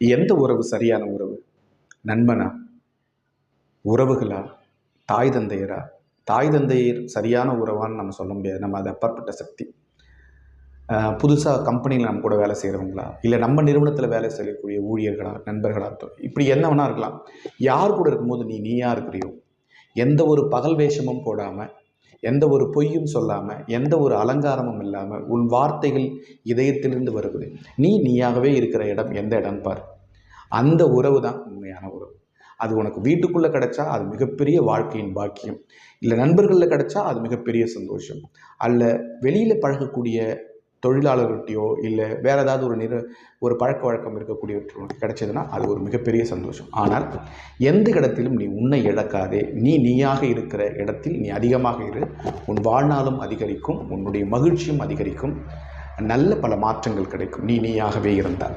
எந்த உறவு சரியான உறவு? நண்பனா? உறவுகளா? தாய் தந்தையரா? தாய் தந்தையர் சரியான உறவான்னு நம்ம சொல்ல முடியாது. நம்ம அது அப்பாற்பட்ட சக்தி. புதுசாக கம்பெனியில் நம்ம கூட வேலை செய்கிறவங்களா இல்லை நம்ம நிறுவனத்தில் வேலை செய்யக்கூடிய ஊழியர்களா? நண்பர்களா இப்படி என்ன வேணா இருக்கலாம். யார் கூட இருக்கும்போது நீ நீயா இருக்கிறியோ? எந்த ஒரு பகல் வேஷமும் போடாமல் எந்த ஒரு பொய்யும் சொல்லாமல் எந்த ஒரு அலங்காரமும் இல்லாமல் உன் வார்த்தைகள் இதயத்திலிருந்து வருவது நீ நீயாகவே இருக்கிற இடம் எந்த இடம் பார். அந்த உறவு தான் உண்மையான உறவு. அது உனக்கு வீட்டுக்குள்ளே கிடைச்சா அது மிகப்பெரிய வாழ்க்கையின் பாக்கியம். இல்லை நண்பர்களில் கிடைச்சா அது மிகப்பெரிய சந்தோஷம். அல்ல வெளியில் பழகக்கூடிய தொழிலாளர்கிட்டயோ இல்லை வேறு ஏதாவது ஒரு நிற ஒரு பழக்க வழக்கம் இருக்கக்கூடியவற்றுக்கு கிடைச்சதுன்னா அது ஒரு மிகப்பெரிய சந்தோஷம். ஆனால் எந்த இடத்திலும் நீ உன்னை இழக்காதே. நீ நீயாக இருக்கிற இடத்தில் நீ அதிகமாக இரு. உன் வாழ்நாளும் அதிகரிக்கும். உன்னுடைய மகிழ்ச்சியும் அதிகரிக்கும். நல்ல பல மாற்றங்கள் கிடைக்கும். நீ நீயாகவே இருந்தால்.